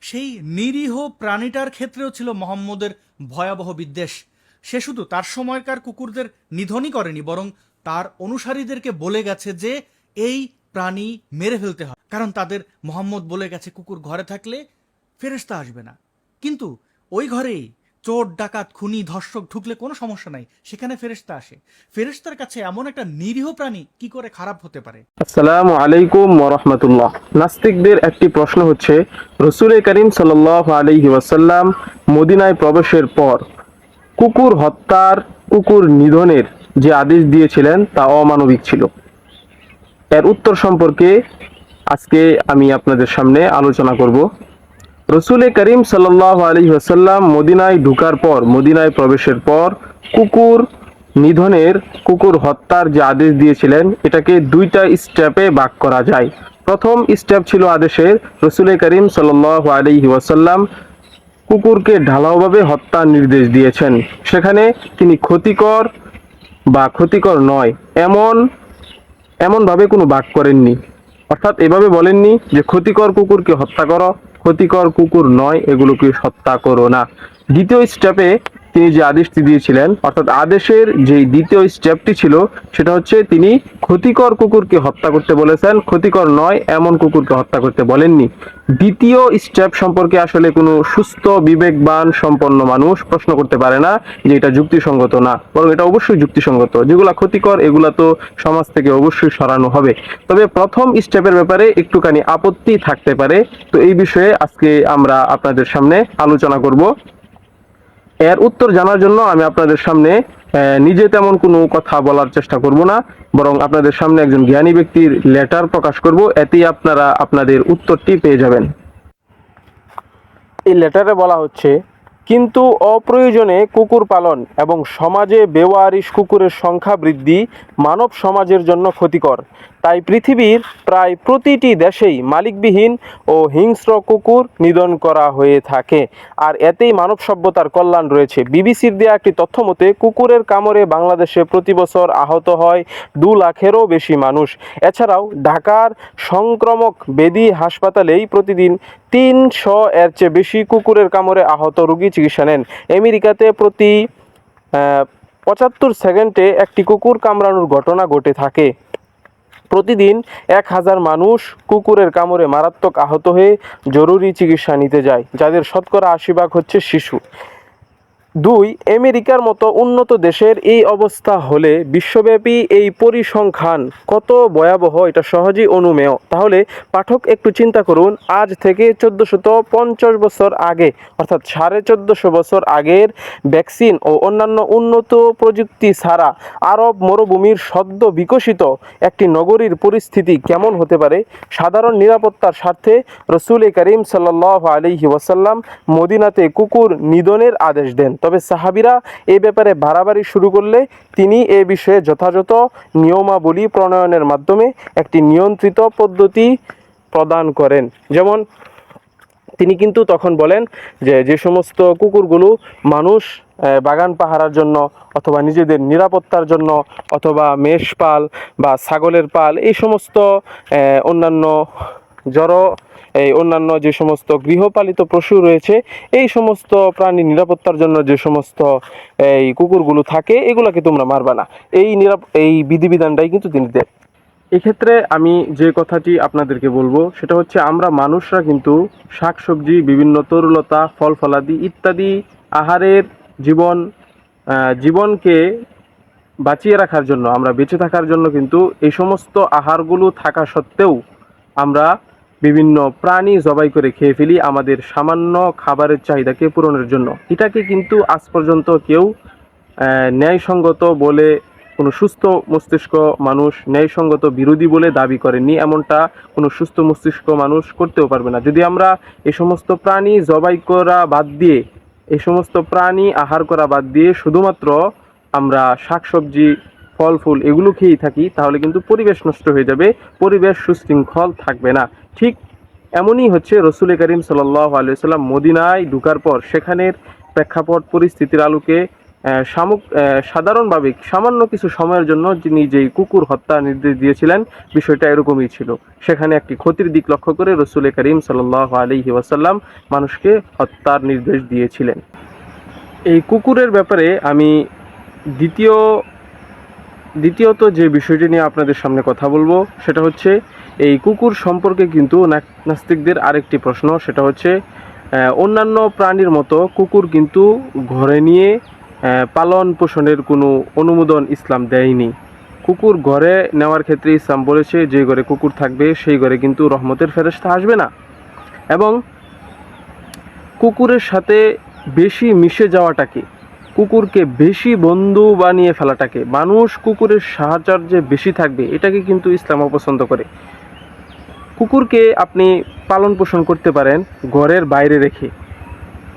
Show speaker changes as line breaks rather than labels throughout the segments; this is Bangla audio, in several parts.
সেই নিরীহ প্রাণীটার ক্ষেত্রেও ছিল মোহাম্মদের ভয়াবহ বিদ্বেষ। সে শুধু তার সময়কার কুকুরদের নিধনই করেনি, বরং তার অনুসারীদেরকে বলে গেছে যে এই প্রাণী মেরে ফেলতে হয়। কারণ তাদের মোহাম্মদ বলে গেছে, কুকুর ঘরে থাকলে ফেরেশতা আসবে না। কিন্তু ওই ঘরেই চোর, ডাকাত, খুনি, ধর্ষক ঢুকলে কোনো সমস্যা নাই। সেখানে ফেরেশতা আসে। ফেরেশতার কাছে এমন একটা নিরীহ প্রাণী কি করে খারাপ হতে পারে?
আসসালামু আলাইকুম ওরহমতুল্লাহ নাস্তিকদের একটি প্রশ্ন হচ্ছে, রসুল করিম সাল আলহি ওয়াসাল্লাম মদিনায় প্রবেশের পর কুকুর হত্যার, কুকুর নিধনের যে আদেশ দিয়েছিলেন তা অমানবিক ছিল। এর উত্তর সম্পর্কে আজকে আমি আপনাদের সামনে আলোচনা করব। রসুল করিম সাল্লাহ আলী ওয়াসাল্লাম মদিনায় ঢুকার পর, মদিনায় প্রবেশের পর কুকুর নিধনের, কুকুর হত্যার যে আদেশ দিয়েছিলেন, এটাকে দুইটা স্টেপে ভাগ করা যায়। প্রথম স্টেপ ছিল আদেশের রসুল করিম সাল্লাহ আলী ওয়াসাল্লাম কুকুরকে ঢালাওভাবে হত্যার নির্দেশ দিয়েছেন। সেখানে তিনি ক্ষতিকর বা ক্ষতিকর নয়, এমন, এমনভাবে কোনো বাক করেননি। অর্থাৎ এভাবে বলেননি যে ক্ষতিকর কুকুরকে হত্যা করো ক্ষতিকর কুকুর নয় এগুলোকে হত্যা করো না। দ্বিতীয় স্টেপে তিনি যে আদেশটি দিয়েছিলেন, অর্থাৎ আদেশের যে দ্বিতীয় স্টেপটি ছিল, সেটা হচ্ছে তিনি ক্ষতিকর কুকুরকে হত্যা করতে বলেছেন। ক্ষতিকর নয়, এমন কুকুরকে হত্যা করতে বলেননি। দ্বিতীয় স্টেপ সম্পর্কে আসলে কোনো সুস্থ, বিবেকবান, সম্পন্ন মানুষ প্রশ্ন করতে পারে না যে এটা যুক্তিসঙ্গত না, বরং এটা অবশ্যই যুক্তিসঙ্গত। যেগুলা ক্ষতিকর, এগুলা তো সমাজ থেকে অবশ্যই সরানো হবে। তবে প্রথম স্টেপের ব্যাপারে একটুখানি আপত্তি থাকতে পারে। তো এই বিষয়ে আজকে আমরা আপনাদের সামনে আলোচনা করব। এর উত্তর জানার জন্য আমি আপনাদের সামনে নিজে তেমন কোনো কথা বলার চেষ্টা করব না, বরং আপনাদের সামনে একজন জ্ঞানী ব্যক্তির লেটার প্রকাশ করব, এতেই আপনারা আপনাদের উত্তরটি পেয়ে যাবেন। এই লেটারে বলা হচ্ছে, কিন্তু অপ্রয়োজনে কুকুর পালন এবং সমাজে বেওয়ারিশ কুকুরের সংখ্যা বৃদ্ধি মানব সমাজের জন্য ক্ষতিকর। তাই পৃথিবীর প্রায় প্রতিটি দেশেই মালিকবিহীন ও হিংস্র কুকুর নিধন করা হয়ে থাকে। আর এতেই মানব সভ্যতার কল্যাণ রয়েছে। বিবিসির দেয়া একটি তথ্য মতে, কুকুরের কামড়ে বাংলাদেশে প্রতি বছর আহত হয় দু লাখেরও বেশি মানুষ। এছাড়াও ঢাকার সংক্রমক বেদি হাসপাতালেই প্রতিদিন তিনশো এর চেয়ে বেশি কুকুরের কামড়ে আহত রোগী চিকিৎসা নেন। আমেরিকাতে প্রতি পঁচাত্তর সেকেন্ডে একটি কুকুর কামড়ানোর ঘটনা ঘটে থাকে। প্রতিদিন এক হাজার মানুষ কুকুরের কামড়ে মারাত্মক আহত হয়ে জরুরি চিকিৎসা নিতে যায়, যাদের শতকরা আশি ভাগ হচ্ছে শিশু। দুই, আমেরিকার মতো উন্নত দেশের এই অবস্থা হলে বিশ্বব্যাপী এই পরিসংখ্যান কত ভয়াবহ, এটা সহজেই অনুমেয়। তাহলে পাঠক একটু চিন্তা করুন, আজ থেকে চোদ্দশত পঞ্চাশ বছর আগে, অর্থাৎ সাড়ে চোদ্দশো বছর আগের ভ্যাকসিন ও অন্যান্য উন্নত প্রযুক্তি ছাড়া আরব মরুভূমির সদ্য বিকশিত একটি নগরীর পরিস্থিতি কেমন হতে পারে? সাধারণ নিরাপত্তার স্বার্থে রসুল করিম সাল্লাহ আলিহি ওয়াসাল্লাম মদিনাতে কুকুর নিধনের আদেশ দেন। তবে সাহাবিরা এ ব্যাপারে বাড়াবাড়ি শুরু করলে তিনি এ বিষয়ে যথাযথ নিয়মাবলী প্রণয়নের মাধ্যমে একটি নিয়ন্ত্রিত পদ্ধতি প্রদান করেন। যেমন তিনি কিন্তু তখন বলেন যে যে সমস্ত কুকুরগুলো মানুষ বাগান পাহারার জন্য অথবা নিজেদের নিরাপত্তার জন্য অথবা মেষ পাল বা ছাগলের পাল, এই সমস্ত অন্যান্য জড় এই অন্যান্য যে সমস্ত গৃহপালিত পশু রয়েছে, এই সমস্ত প্রাণী নিরাপত্তার জন্য যে সমস্ত এই কুকুরগুলো থাকে, এগুলোকে তোমরা মারবা না। এই নিরাপ, এই বিধিবিধানটাই কিন্তু তিনি দেন। এক্ষেত্রে আমি যে কথাটি আপনাদেরকে বলব, সেটা হচ্ছে আমরা মানুষরা কিন্তু শাকসবজি, বিভিন্ন তরুলতা, ফল ফলাদি ইত্যাদি আহারের জীবন জীবনকে বাঁচিয়ে রাখার জন্য, আমরা বেঁচে থাকার জন্য কিন্তু এই সমস্ত আহারগুলো থাকা সত্ত্বেও আমরা বিভিন্ন প্রাণী জবাই করে খেয়ে ফেলি আমাদের সামান্য খাবারের চাহিদাকে পূরণের জন্য। এটাকে কিন্তু আজ পর্যন্ত কেউ ন্যায়সঙ্গত বলে কোনো সুস্থ মস্তিষ্ক মানুষ ন্যায়সঙ্গত বিরোধী বলে দাবি করেননি, এমনটা কোনো সুস্থ মস্তিষ্ক মানুষ করতেও পারবে না। যদি আমরা এ সমস্ত প্রাণী জবাই করা বাদ দিয়ে এই সমস্ত প্রাণী আহার করা বাদ দিয়ে শুধুমাত্র আমরা শাকসবজি, ফল ফুল এগুলো খেয়েই থাকি, তাহলে কিন্তু পরিবেশ নষ্ট হয়ে যাবে, পরিবেশ সুশৃঙ্খল থাকবে না। ঠিক এমনই হচ্ছে রসুল করিম সাল্লাহ আলিয়াল্লাম মদিনায় ঢুকার পর সেখানের প্রেক্ষাপট, পরিস্থিতির আলোকে সামুক সাধারণভাবে সামান্য কিছু সময়ের জন্য যিনি যেই কুকুর হত্যা নির্দেশ দিয়েছিলেন, বিষয়টা এরকমই ছিল। সেখানে একটি ক্ষতির দিক লক্ষ্য করে রসুল করিম সাল্লাহ আলহি ওয়াসাল্লাম মানুষকে হত্যার নির্দেশ দিয়েছিলেন। এই কুকুরের ব্যাপারে আমি দ্বিতীয়, দ্বিতীয়ত যে বিষয়টি নিয়ে আপনাদের সামনে কথা বলব, সেটা হচ্ছে এই কুকুর সম্পর্কে কিন্তু নাস্তিকদের আরেকটি প্রশ্ন, সেটা হচ্ছে অন্যান্য প্রাণীর মতো কুকুর কিন্তু ঘরে নিয়ে পালন পোষণের কোনো অনুমোদন ইসলাম দেয়নি। কুকুর ঘরে নেওয়ার ক্ষেত্রে ইসলাম বলেছে, যে ঘরে কুকুর থাকবে, সেই ঘরে কিন্তু রহমতের ফেরস্তা আসবে না। এবং কুকুরের সাথে বেশি মিশে যাওয়াটাকে, কুকুরকে বেশি বন্ধু বানিয়ে ফেলাটাকে, মানুষ কুকুরের সাহায্যে বেশি থাকবে, এটাকে কিন্তু ইসলাম অপছন্দ করে। কুকুরকে আপনি পালন পোষণ করতে পারেন ঘরের বাইরে রেখে।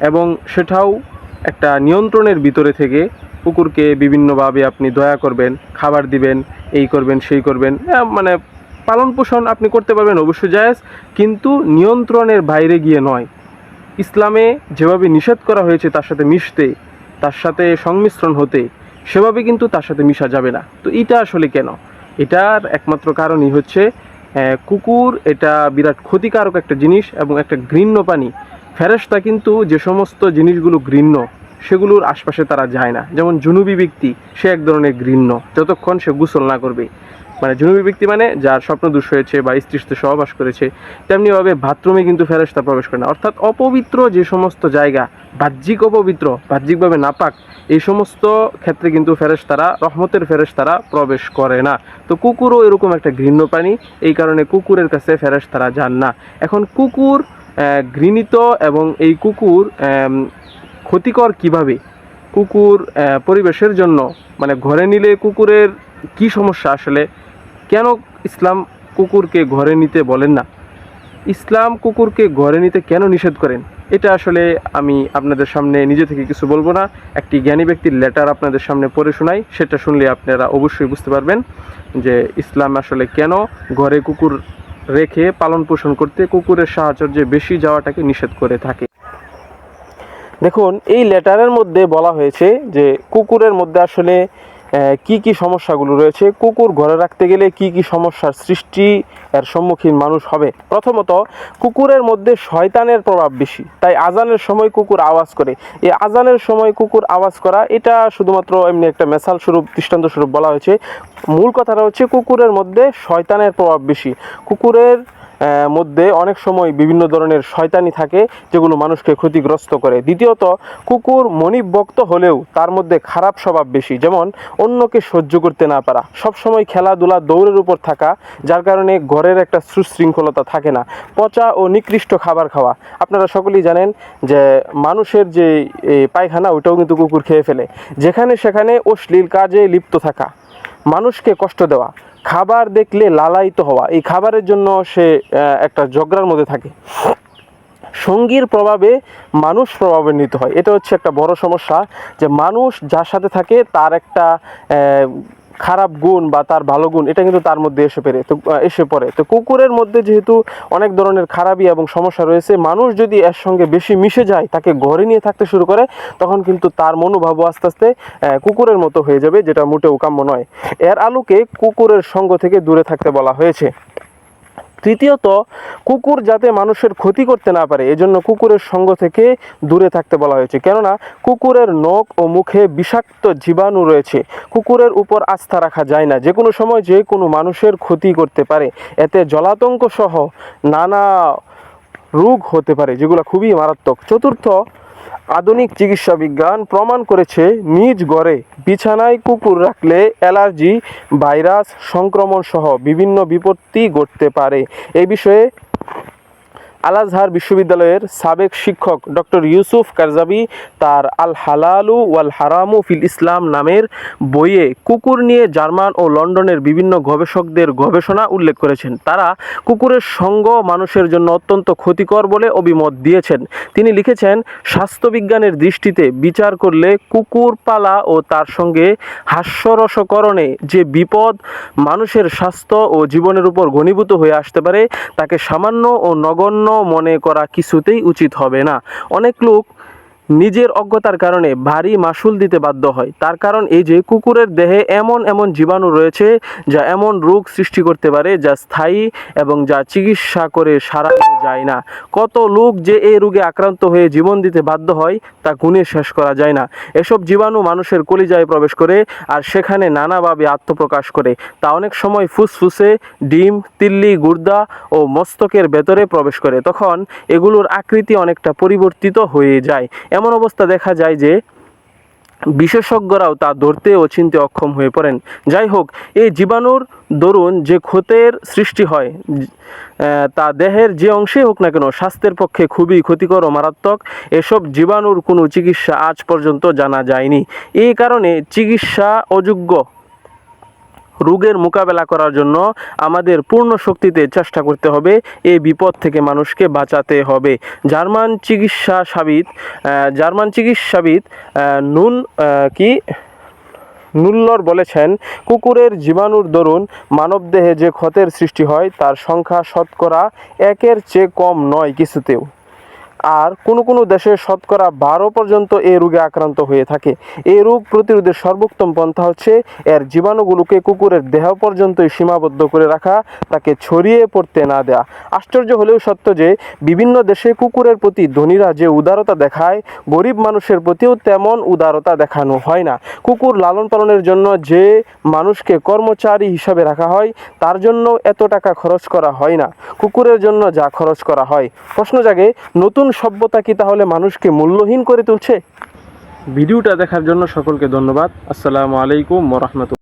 এবং সেটাও একটা নিয়ন্ত্রণের ভিতরে থেকে কুকুরকে বিভিন্নভাবে আপনি দয়া করবেন খাবার দিবেন এই করবেন সেই করবেন। আহ, মানে পালন পোষণ আপনি করতে পারবেন অবশ্যই জায়েজ। কিন্তু নিয়ন্ত্রণের বাইরে গিয়ে নয়। ইসলামে যেভাবে নিষেধ করা হয়েছে তার সাথে মিশতে তার সাথে সংমিশ্রণ হতে সেভাবে কিন্তু তার সাথে মিশা যাবে না। তো এটা আসলে কেন? এটার একমাত্র কারণই হচ্ছে কুকুর এটা বিরাট ক্ষতিকারক একটা জিনিস এবং একটা ঘৃণ্য প্রাণী। ফেরেশতা কিন্তু যে সমস্ত জিনিসগুলো ঘৃণ্য, সেগুলোর আশপাশে তারা যায় না। যেমন জুনুবি ব্যক্তি, সে এক ধরনের ঘৃণ্য, যতক্ষণ সে গোসল না করবে। মানে জুনুবি ব্যক্তি মানে যার স্বপ্ন দুষ হয়েছে বা স্ত্রীর সাথে সহবাস করেছে, তেমনিভাবে বাথরুমে কিন্তু ফেরেশতা প্রবেশ করে না। অর্থাৎ অপবিত্র যে সমস্ত জায়গা, বাহ্যিক অপবিত্র, বাহ্যিকভাবে নাপাক এই সমস্ত ক্ষেত্রে কিন্তু ফেরেশতারা, রহমতের ফেরেশতারা প্রবেশ করে না। তো কুকুরও এরকম একটা ঘৃণ্য প্রাণী, এই কারণে কুকুরের কাছে ফেরেশতারা যান না। এখন কুকুর ঘৃণিত এবং এই কুকুর ক্ষতিকর কীভাবে? কুকুর পরিবেশের জন্য মানে ঘরে নিলে কুকুরের কি সমস্যা আসলে? কেন ইসলাম কুকুরকে ঘরে নিতে বলেন না? ইসলাম কুকুরকে ঘরে নিতে কেন নিষেধ করেন? এটা আসলে আমি আপনাদের সামনে নিজে থেকে কিছু বলব না। একটি জ্ঞানী ব্যক্তির লেটার আপনাদের সামনে পড়ে শোনাই, সেটা শুনলে আপনারা অবশ্যই বুঝতে পারবেন যে ইসলাম আসলে কেন ঘরে কুকুর রেখে পালন পোষণ করতে কুকুরের সাহচর্যে বেশি যাওয়াটাকে নিষেধ করে থাকে। দেখুন, এই লেটারের মধ্যে বলা হয়েছে যে কুকুরের মধ্যে আসলে কি কি সমস্যাগুলো রয়েছে? কুকুর ঘরে রাখতে গেলে কি কি সমস্যার সৃষ্টি এর সম্মুখীন মানুষ হবে? প্রথমত, কুকুরের মধ্যে শয়তানের প্রভাব বেশি। তাই আজানের সময় কুকুর আওয়াজ করে। এই আজানের সময় কুকুর আওয়াজ করা, এটা শুধুমাত্র এমনি একটা মেসাল স্বরূপ, দৃষ্টান্ত স্বরূপ বলা হয়েছে। মূল কথাটা হচ্ছে কুকুরের মধ্যে শয়তানের প্রভাব বেশি। কুকুরের মধ্যে অনেক সময় বিভিন্ন ধরনের শয়তানি থাকে যেগুলো মানুষকে ক্ষতিগ্রস্ত করে। দ্বিতীয়ত, কুকুর মনিবক্ত হলেও তার মধ্যে খারাপ স্বভাব বেশি। যেমন, অন্যকে সহ্য করতে না পারা। সবসময় খেলাধুলা, দৌড়ের উপর থাকা, যার কারণে ঘরের একটা সুশৃঙ্খলতা থাকে না। পচা ও নিকৃষ্ট খাবার খাওয়া। আপনারা সকলেই জানেন যে, মানুষের যে পায়খানা, ওইটাও কিন্তু কুকুর খেয়ে ফেলে। যেখানে সেখানে অশ্লীল কাজে লিপ্ত থাকা। মানুষকে কষ্ট দেওয়া। খাবার দেখলে লালায়িত হওয়া এই খাবারের জন্য সে একটা ঝগড়ার মধ্যে থাকে। সঙ্গীর প্রভাবে মানুষ প্রভাবান্বিত হয়। এটা হচ্ছে একটা বড় সমস্যা যে মানুষ যার সাথে থাকে তার একটা খারাপ গুণ বা তার ভালো গুণ, এটা কিন্তু তার মধ্যে এসে পেরে, তো এসে পড়ে। তো কুকুরের মধ্যে যেহেতু অনেক ধরনের খারাপই এবং সমস্যা রয়েছে, মানুষ যদি এর সঙ্গে বেশি মিশে যায়, তাকে ঘরে নিয়ে থাকতে শুরু করে, তখন কিন্তু তার মনোভাবও আস্তে আস্তে কুকুরের মতো হয়ে যাবে, যেটা মোটেও কাম্য নয়। এর আলোকে কুকুরের সঙ্গ থেকে দূরে থাকতে বলা হয়েছে। তৃতীয়ত, কুকুর যাতে মানুষের ক্ষতি করতে না পারে, এজন্য কুকুরের সঙ্গ থেকে দূরে থাকতে বলা হয়েছে। কেননা, কুকুরের নখ ও মুখে বিষাক্ত জীবাণু রয়েছে। কুকুরের উপর আস্থা রাখা যায় না। যে কোনো সময় যে কোনো মানুষের ক্ষতি করতে পারে। এতে জলাতঙ্ক সহ নানা রোগ হতে পারে, যেগুলো খুবই মারাত্মক। চতুর্থ আধুনিক চিকিৎসা বিজ্ঞান প্রমাণ করেছে, নিজ গড়ে বিছানায় কুকুর রাখলে অ্যালার্জি, ভাইরাস সংক্রমণ সহ বিভিন্ন বিপত্তি ঘটতে পারে। এ বিষয়ে আল আজহার বিশ্ববিদ্যালয়ের সাবেক শিক্ষক ডক্টর ইউসুফ কারজাবি তার আল হালালু ওয়াল হারামু ফিল ইসলাম নামের বইয়ে কুকুর নিয়ে জার্মান ও লন্ডনের বিভিন্ন গবেষকদের গবেষণা উল্লেখ করেছেন। তারা কুকুরের সঙ্গ মানুষের জন্য অত্যন্ত ক্ষতিকর বলে অভিমত দিয়েছেন। তিনি লিখেছেন, স্বাস্থ্যবিজ্ঞানের দৃষ্টিতে বিচার করলে কুকুর পালা ও তার সঙ্গে হাস্যরসকরণে যে বিপদ মানুষের স্বাস্থ্য ও জীবনের উপর ঘনীভূত হয়ে আসতে পারে, তাকে সামান্য ও নগণ্য মনে করা কিছুতেই উচিত হবে না। অনেক লোক নিজের অজ্ঞতার কারণে ভারী মাসুল দিতে বাধ্য হয়। তার কারণ এই যে, কুকুরের দেহে এমন এমন জীবাণু রয়েছে যা এমন রোগ সৃষ্টি করতে পারে যা স্থায়ী এবং যা চিকিৎসা করে সারানো যায় না। কত লোক যে এই রোগে আক্রান্ত হয়ে জীবন দিতে বাধ্য হয়, তা গুণে শেষ করা যায় না। এসব জীবাণু মানুষের কলিজায় প্রবেশ করে আর সেখানে নানাভাবে আত্মপ্রকাশ করে। তা অনেক সময় ফুসফুসে, ডিম, তিল্লি, গুর্দা ও মস্তকের ভেতরে প্রবেশ করে। তখন এগুলোর আকৃতি অনেকটা পরিবর্তিত হয়ে যায়। এমন অবস্থা দেখা যায় যে বিশেষজ্ঞরাও তা ধরতে ও চিনতে অক্ষম হয়ে পড়েন। যাই হোক, এই জীবাণুর দরুন যে ক্ষতের সৃষ্টি হয় তা দেহের যে অংশে হোক না কেন স্বাস্থ্যের পক্ষে খুবই ক্ষতিকর ও মারাত্মক। এসব জীবাণুর কোনো চিকিৎসা আজ পর্যন্ত জানা যায়নি। এই কারণে চিকিৎসা অযোগ্য রোগের মোকাবেলা করার জন্য আমাদের পূর্ণ শক্তিতে চেষ্টা করতে হবে। এই বিপদ থেকে মানুষকে বাঁচাতে হবে। জার্মান চিকিৎসা সাবিত জার্মান চিকিৎসাবিদ নুন কি? নুল্লর বলেছেন, কুকুরের জীবাণুর দরুন মানবদেহে যে ক্ষতের সৃষ্টি হয়, তার সংখ্যা শতকরা একের চেয়ে কম নয় কিছুতেও। আর কোনো কোনো দেশে শতকরা বারো পর্যন্ত এই রোগে আক্রান্ত হয়ে থাকে। এই রোগ প্রতিরোধের সর্বোত্তম পন্থা হচ্ছে এর জীবাণুগুলোকে কুকুরের দেহ পর্যন্তই সীমাবদ্ধ করে রাখা, তাকে ছড়িয়ে পড়তে না দেয়া। আশ্চর্য হলেও সত্য যে, বিভিন্ন দেশে কুকুরের প্রতি ধনীরা যে উদারতা দেখায়, গরিব মানুষের প্রতিও তেমন উদারতা দেখানো হয় না। কুকুর লালন পালনের জন্য যে মানুষকে কর্মচারী হিসাবে রাখা হয়, তার জন্য এত টাকা খরচ করা হয় না। কুকুরের জন্য যা খরচ করা হয়। প্রশ্ন জাগে, নতুন সভ্যতা কি তাহলে মানুষকে মূল্যহীন করে তুলছে? ভিডিওটা দেখার জন্য সকলকে ধন্যবাদ। আসসালামু আলাইকুম রহমতুল